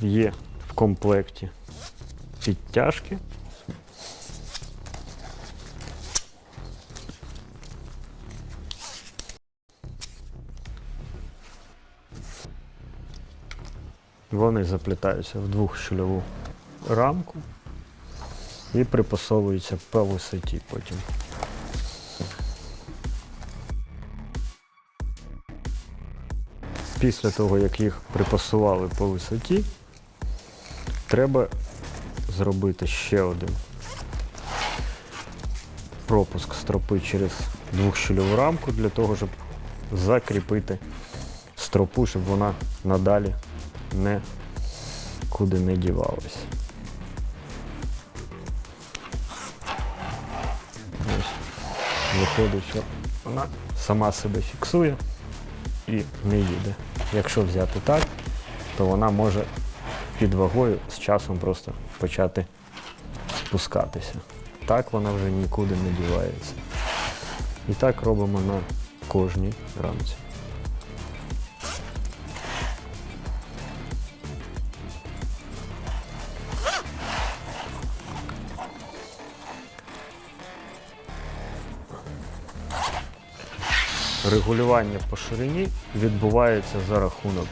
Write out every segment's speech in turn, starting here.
Є в комплекті підтяжки. Вони заплітаються в двохщільову рамку і припасовуються по висоті потім. Після того, як їх припасували по висоті, треба зробити ще один пропуск стропи через двохщільову рамку для того, щоб закріпити стропу, щоб вона надалі не куди не дівалась. Виходить, що вона сама себе фіксує і не їде. Якщо взяти так, то вона може під вагою з часом просто почати спускатися. Так вона вже нікуди не дівається. І так робимо на кожній рамці. Регулювання по ширині відбувається за рахунок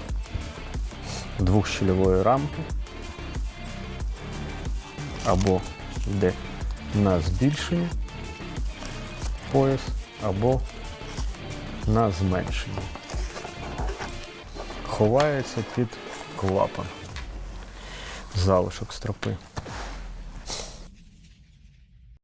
двохщільової рамки або йде на збільшення пояс, або на зменшення. Ховається під клапан залишок стропи.